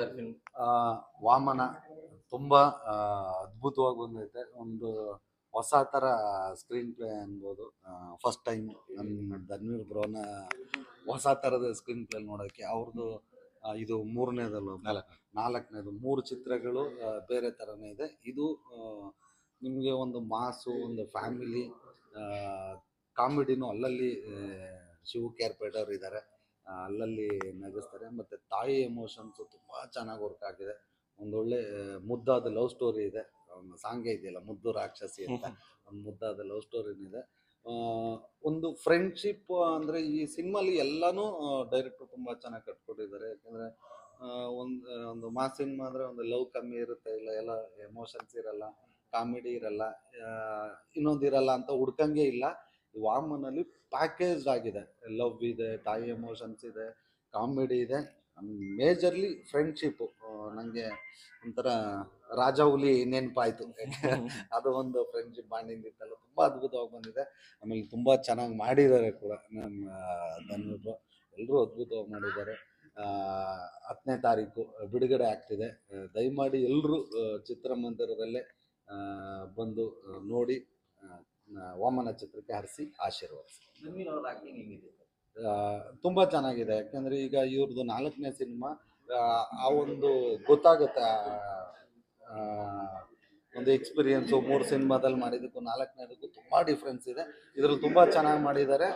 Sir film ಆ, ವಾಮನ ತುಂಬಾ ಅದ್ಭುತವಾಗಿ ಬಂದೈತೆ. ಒಂದು ಹೊಸ ತರ ಸ್ಕ್ರೀನ್ ಪ್ಲೇ ಅನ್ಬೋದು. ಫಸ್ಟ್ ಟೈಮ್ ನನ್ನ ಧನ್ವೀರ್ ಬ್ರೋನ ಹೊಸ ತರದ ಸ್ಕ್ರೀನ್ ಪ್ಲೇ ನೋಡೋಕ್ಕೆ ಅವ್ರದ್ದು ಇದು ಮೂರನೇದಲ್ಲ ನಾಲ್ಕನೇದು ಮೂರು ಚಿತ್ರಗಳು ಬೇರೆ ಥರನೇ ಇದೆ. ಇದು ನಿಮಗೆ ಒಂದು ಮಾಸು ಒಂದು ಫ್ಯಾಮಿಲಿ ಕಾಮಿಡಿನೂ ಅಲ್ಲಲ್ಲಿ ಶಿವ ಶಿವು ಕೇರ್ಪೇಟ್ ಅವ್ರು ಇದ್ದಾರೆ ಅಲ್ಲಲ್ಲಿ ನಗಿಸ್ತಾರೆ. ಮತ್ತು ತಾಯಿ ಎಮೋಷನ್ಸ್ ತುಂಬ ಚೆನ್ನಾಗಿ ವರ್ಕ್ ಆಗಿದೆ. ಒಂದೊಳ್ಳೆ ಮುದ್ದಾದ ಲವ್ ಸ್ಟೋರಿ ಇದೆ. ಒಂದು ಸಾಂಗೇ ಇದೆಯಲ್ಲ ಮುದ್ದು ರಾಕ್ಷಸಿ ಅಂತ. ಒಂದು ಮುದ್ದಾದ ಲವ್ ಸ್ಟೋರಿನಿದೆ ಒಂದು ಫ್ರೆಂಡ್ಶಿಪ್ ಅಂದರೆ ಈ ಸಿನಿಮಾಲಿ ಎಲ್ಲನೂ ಡೈರೆಕ್ಟ್ರು ತುಂಬ ಚೆನ್ನಾಗಿ ಕಟ್ಕೊಟ್ಟಿದ್ದಾರೆ. ಯಾಕೆಂದರೆ ಒಂದು ಒಂದು ಮಾಸ್ ಸಿನಿಮಾ ಅಂದರೆ ಒಂದು ಲವ್ ಕಮ್ಮಿ ಇರುತ್ತೆ. ಇಲ್ಲ ಎಲ್ಲ ಎಮೋಷನ್ಸ್ ಇರಲ್ಲ ಕಾಮಿಡಿ ಇರಲ್ಲ ಇನ್ನೊಂದು ಇರಲ್ಲ ಅಂತ ಹುಡ್ಕಂಗೆ ಇಲ್ಲ. ವಾಮನಲ್ಲಿ ಪ್ಯಾಕೇಜ್ ಆಗಿದೆ. ಲವ್ ಇದೆ ತಾಯಿ ಎಮೋಷನ್ಸ್ ಇದೆ ಕಾಮಿಡಿ ಇದೆ. ಮೇಜರ್ಲಿ ಫ್ರೆಂಡ್ಶಿಪ್ಪು ನನಗೆ ಒಂಥರ ರಾಜ ಹುಲಿ ನೆನಪಾಯಿತು. ಅದು ಒಂದು ಫ್ರೆಂಡ್ಶಿಪ್ ಬಾಂಡಿಂಗ್ ಇತ್ತಲ್ಲ ತುಂಬ ಅದ್ಭುತವಾಗಿ ಬಂದಿದೆ. ಆಮೇಲೆ ತುಂಬ ಚೆನ್ನಾಗಿ ಮಾಡಿದ್ದಾರೆ ಕೂಡ ನಮ್ಮ ಧನ್ಯರು ಎಲ್ಲರೂ ಅದ್ಭುತವಾಗಿ ಮಾಡಿದ್ದಾರೆ. ಹತ್ತನೇ ತಾರೀಕು ಬಿಡುಗಡೆ ಆಗ್ತಿದೆ. ದಯಮಾಡಿ ಎಲ್ಲರೂ ಚಿತ್ರಮಂದಿರದಲ್ಲೇ ಬಂದು ನೋಡಿ ವಾಮನ ಚಿತ್ರಕ್ಕೆ ಹರಿಸಿ ಆಶೀರ್ವದಿಸಿ. ತುಂಬ ಚೆನ್ನಾಗಿದೆ. ಯಾಕಂದ್ರೆ ಈಗ ಇವ್ರದ್ದು ನಾಲ್ಕನೇ ಸಿನಿಮಾ ಆ ಒಂದು ಗೊತ್ತಾಗುತ್ತೆ ಒಂದು ಎಕ್ಸ್ಪೀರಿಯನ್ಸು ಮೂರು ಸಿನಿಮಾದಲ್ಲಿ ಮಾಡಿದ್ದಕ್ಕೂ ನಾಲ್ಕನೇದಕ್ಕೂ ತುಂಬ ಡಿಫ್ರೆನ್ಸ್ ಇದೆ. ಇದ್ರಲ್ಲಿ ತುಂಬ ಚೆನ್ನಾಗಿ ಮಾಡಿದ್ದಾರೆ.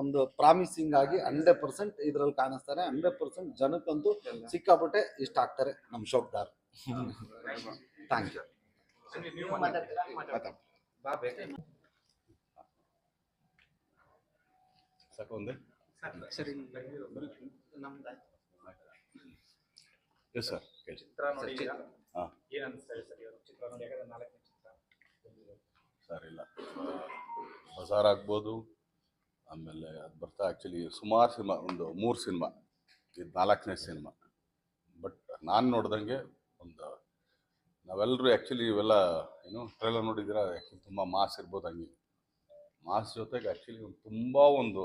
ಒಂದು ಪ್ರಾಮಿಸಿಂಗ್ ಆಗಿ ಹಂಡ್ರೆಡ್ ಪರ್ಸೆಂಟ್ ಇದ್ರಲ್ಲಿ ಕಾಣಿಸ್ತಾರೆ. ಹಂಡ್ರೆಡ್ ಪರ್ಸೆಂಟ್ ಜನಕ್ಕಂತೂ ಸಿಕ್ಕಾಪಟ್ಟೆ ಇಷ್ಟ ಆಗ್ತಾರೆ ನಮ್ಮ ಶೋಕ್ದಾರ್ ಥ್ಯಾಂಕ್ ಯು ನೀವು ಮಾತಾಡ್ತೀರಾ ಬಾ ಬೇಕಾ ಸಾಕು ಒಂದೇ ಸರಿ ಎಸ್ ಸರ್ ಚಿತ್ರ ನೋಡಿದ್ದೀರಾ? ಹಾಂ. ಏನಂತ ಸರ್ ಚಿತ್ರ ನೋಡಿ ಯಾಕಂದ್ರೆ ನಾಲ್ಕನೇ ಚಿತ್ರ. ಸರ್ ಇಲ್ಲ. ಬಜಾರ್ ಆಗ್ಬೋದು. ಆಮೇಲೆ ಅದು ಬರ್ತಾ ಆ್ಯಕ್ಚುಲಿ ಸುಮಾರು ಸಿನಿಮಾ ಒಂದು ಮೂರು ಸಿನಿಮಾ. ಇದು ನಾಲ್ಕನೇ ಸಿನಿಮಾ. ಬಟ್ ನಾನು ನೋಡ್ದಂಗೆ ಒಂದು ನಾವೆಲ್ಲರೂ ಆ್ಯಕ್ಚುಲಿ ಇವೆಲ್ಲ ಏನು ಟ್ರೈಲರ್ ನೋಡಿದ್ದೀರಾ? ಆ್ಯಕ್ಚುಲಿ ತುಂಬ ಮಾಸ್ ಇರ್ಬೋದು ಹಂಗೆ. ಮಾಸ್ ಜೊತೆಗೆ ಆ್ಯಕ್ಚುಲಿ ಒಂದು ತುಂಬ ಒಂದು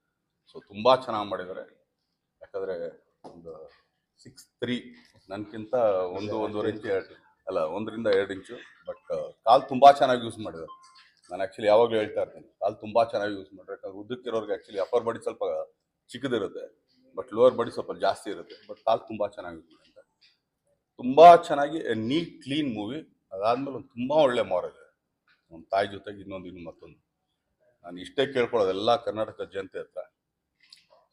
ಸೊ ತುಂಬ ಚೆನ್ನಾಗಿ ಮಾಡಿದ್ದಾರೆ. ಯಾಕಂದರೆ ಒಂದು ಸಿಕ್ಸ್ ತ್ರೀ ನನಗಿಂತ ಒಂದು ಒಂದೂವರೆ ಇಂಚು ಎರಡು ಅಲ್ಲ ಒಂದರಿಂದ ಎರಡು ಇಂಚು ಬಟ್ ಕಾಲು ತುಂಬ ಚೆನ್ನಾಗಿ ಯೂಸ್ ಮಾಡಿದ್ದಾರೆ. ನಾನು ಆ್ಯಕ್ಚುಲಿ ಯಾವಾಗಲೂ ಹೇಳ್ತಾ ಇರ್ತೀನಿ ಕಾಲು ತುಂಬ ಚೆನ್ನಾಗಿ ಯೂಸ್ ಮಾಡಿದ್ರೆ ಯಾಕಂದ್ರೆ ಉದ್ದಕ್ಕಿರೋರಿಗೆ ಆ್ಯಕ್ಚುಲಿ ಅಪ್ಪರ್ ಬಾಡಿ ಸ್ವಲ್ಪ ಚಿಕ್ಕದಿರುತ್ತೆ ಬಟ್ ಲೋವರ್ ಬಾಡಿ ಸ್ವಲ್ಪ ಜಾಸ್ತಿ ಇರುತ್ತೆ ಬಟ್ ಕಾಲು ತುಂಬ ಚೆನ್ನಾಗಿ ಯೂಸ್ ಮಾಡಿದ್ದಾರೆ. ತುಂಬ ಚೆನ್ನಾಗಿ ನೀಟ್ ಕ್ಲೀನ್ ಮೂವಿ ಅದಾದಮೇಲೆ ಒಂದು ತುಂಬ ಒಳ್ಳೆ ಮಾರಲ್ ಇದೆ ಒಂದು ತಾಯಿ ಜೊತೆಗೆ ಇನ್ನೊಂದು ಇನ್ನು ಮತ್ತೊಂದು. ನಾನು ಇಷ್ಟೇ ಕೇಳ್ಕೊಳ್ಳೋದು ಎಲ್ಲ ಕರ್ನಾಟಕ ಜನತೆ ಹತ್ರ.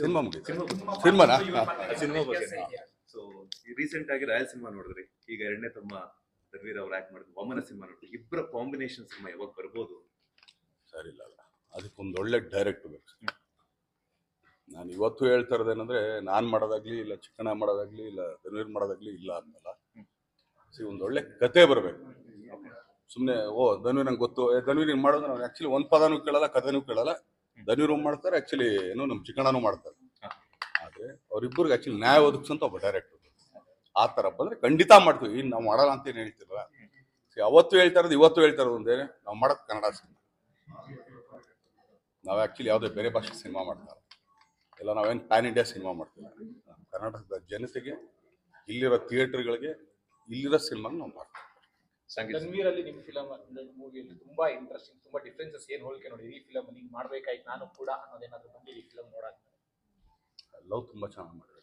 ಸಿನಿಮಾ ಮುಗಿತು. ಸಿನಿಮಾನಾ ಸಿನಿಮಾ ಬಗ್ಗೆ ಸೊ ರೀಸೆಂಟ್ ಆಗಿ ರಾಯಲ್ ಸಿನಿಮಾ ನೋಡಿದ್ರಿ. ಈಗ ಎರಡನೇ ತಮ್ಮ ಧರ್ವೀರ್ ಅವ್ರು ಆಕ್ಟ್ ಮಾಡಿದ್ರು. ವಾಮನ ಸಿನಿಮಾ ನೋಡಿದ್ರಿ. ಇಬ್ಬರ ಕಾಂಬಿನೇಷನ್ ಸಿನಿಮಾ ಯಾವಾಗ ಬರ್ಬೋದು? ಸರಿ ಇಲ್ಲ ಅಲ್ಲ. ಅದಕ್ಕೊಂದು ಒಳ್ಳೆ ಡೈರೆಕ್ಟ್ ಬೇಕು. ನಾನು ಇವತ್ತು ಹೇಳ್ತಾ ಇರೋದೇನಂದ್ರೆ ನಾನು ಮಾಡೋದಾಗ್ಲಿ ಇಲ್ಲ ಚಿಕ್ಕಣ ಮಾಡೋದಾಗ್ಲಿ ಇಲ್ಲ ಧನ್ವೀರ್ ಮಾಡೋದಾಗ್ಲಿ ಇಲ್ಲ ಅನ್ನಲ್ಲ ಸಿ ಒಂದು ಒಳ್ಳೆ ಕತೆ ಬರಬೇಕು. ಸುಮ್ಮನೆ ಓ ಧನ್ವೀರ್ ನಂಗೆ ಗೊತ್ತು. ಧನ್ವೀರ್ ಹಿಂಗೆ ಮಾಡೋದು ನಾವು ಆ್ಯಕ್ಚುಲಿ ಒಂದು ಪದನೂ ಕೇಳಲ್ಲ ಕಥೆನೂ ಕೇಳಲ್ಲ. ಧನ್ವೀರ್ ಮಾಡ್ತಾರೆ ಆ್ಯಕ್ಚುಲಿ ಏನು ನಮ್ಮ ಚಿಕ್ಕಣ್ಣನೂ ಮಾಡ್ತಾರೆ. ಆದರೆ ಅವರಿಬ್ಬರಿಗೆ ಆ್ಯಕ್ಚುಲಿ ನ್ಯಾಯ ಒದಗಿಸಂತ ಒಬ್ಬ ಡೈರೆಕ್ಟರ್ ಆ ಥರ ಬಂದರೆ ಖಂಡಿತ ಮಾಡ್ತೀವಿ. ಇನ್ನು ನಾವು ಮಾಡಲ್ಲ ಅಂತ ಏನು ಹೇಳ್ತಿಲ್ವ See, ಅವತ್ತು ಹೇಳ್ತಾ ಇರೋದು ಇವತ್ತು ಹೇಳ್ತಾ ಇರೋದು ಒಂದೇ ನಾವು ಮಾಡೋದು ಕನ್ನಡ ಸಿನಿಮಾ. ನಾವು ಆ್ಯಕ್ಚುಲಿ ಯಾವುದೇ ಬೇರೆ ಭಾಷೆ ಸಿನಿಮಾ ಮಾಡ್ತಾರೆ ಇಲ್ಲ ನಾವೇನು ಪ್ಯಾನ್ ಇಂಡಿಯಾ ಸಿನಿಮಾ ಮಾಡ್ತೀವಿ. ಕರ್ನಾಟಕದ ಜನತೆಗೆ ಇಲ್ಲಿರೋ ಥಿಯೇಟ್ರ್ಗಳಿಗೆ ಇಲ್ಲಿರೋ ಸಿನಿಮಾನ ನಾವು ಮಾಡ್ತೀವಿ. ಸಂಗೀತ ತನ್ವೀರ್ ಅಲ್ಲಿ ನಿಮ್ ಫಿಲಮ್ ಮೂವಿಯಲ್ಲಿ ತುಂಬಾ ಇಂಟ್ರೆಸ್ಟಿಂಗ್ ತುಂಬಾ ಡಿಫ್ರೆನ್ಸಸ್ ಏನ್ ಹೋಲಿಕೆ ನೋಡಿ ಈ ಫಿಲಮ್ ನೀವು ಮಾಡ್ಬೇಕಾಯ್ತು ನಾನು ಕೂಡ ಅನ್ನೋದೇನಾದ್ರು ಬಂದಿದೆ ಈ ಫಿಲಮ್ ನೋಡಕ್ ಲವ್ ತುಂಬಾ ಚೆನ್ನಾಗಿ ಮಾಡಿದ್ದಾರೆ.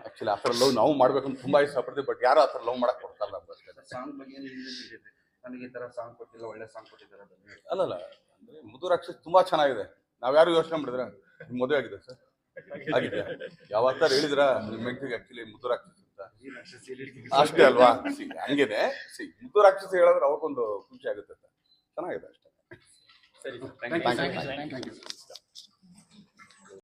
ಆಕ್ಚುಲಿ ಆ ಥರ ಲವ್ ನಾವು ಮಾಡ್ಬೇಕಂತ ತುಂಬಾ ಇಷ್ಟಪಡ್ತೀವಿ ಬಟ್ ಯಾರು ಆ ಥರ ಲವ್ ಮಾಡಕ್ ಕೊಡ್ತಾರಲ್ಲ ಸಾಂಗ್ ಬಗ್ಗೆ ನನಗೆ ಈ ತರ ಸಾಂಗ್ ಕೊಟ್ಟಿಲ್ಲ ಒಳ್ಳೆ ಸಾಂಗ್ ಕೊಟ್ಟಿದ್ದಾರೆ ಅಂತ ಹೇಳಿ. ಅಲ್ಲಲ್ಲ ಅಂದ್ರೆ ಮುದುರ ಅಕ್ಷರ ತುಂಬ ಚೆನ್ನಾಗಿದೆ. ನಾವ್ ಯಾರು ಯೋಚನೆ ಮಾಡಿದ್ರೆ ನಿಮ್ಮ ಮದುವೆ ಆಗಿದೆ ಸರ್? ಆಗಿದೆ. ಯಾವತ್ತಾರು ಹೇಳಿದ್ರ ನಿಮ್ಮ ಹೆಂಡತಿಗೆ ಆಕ್ಚುಲಿ ಮುದುರ್ ಅಕ್ಷರ ಅಷ್ಟೇ ಅಲ್ವಾ? ಹಂಗಿದೆ ಇದು ಸಿ ಮುದುರ ಅಕ್ಷರ ಹೇಳಿದ್ರೆ ಅವಕ್ಕೊಂದು ಖುಷಿ ಆಗುತ್ತೆ ಅಂತ. ಚೆನ್ನಾಗಿದೆ ಅಷ್ಟೇ. ಸರಿ. Thank you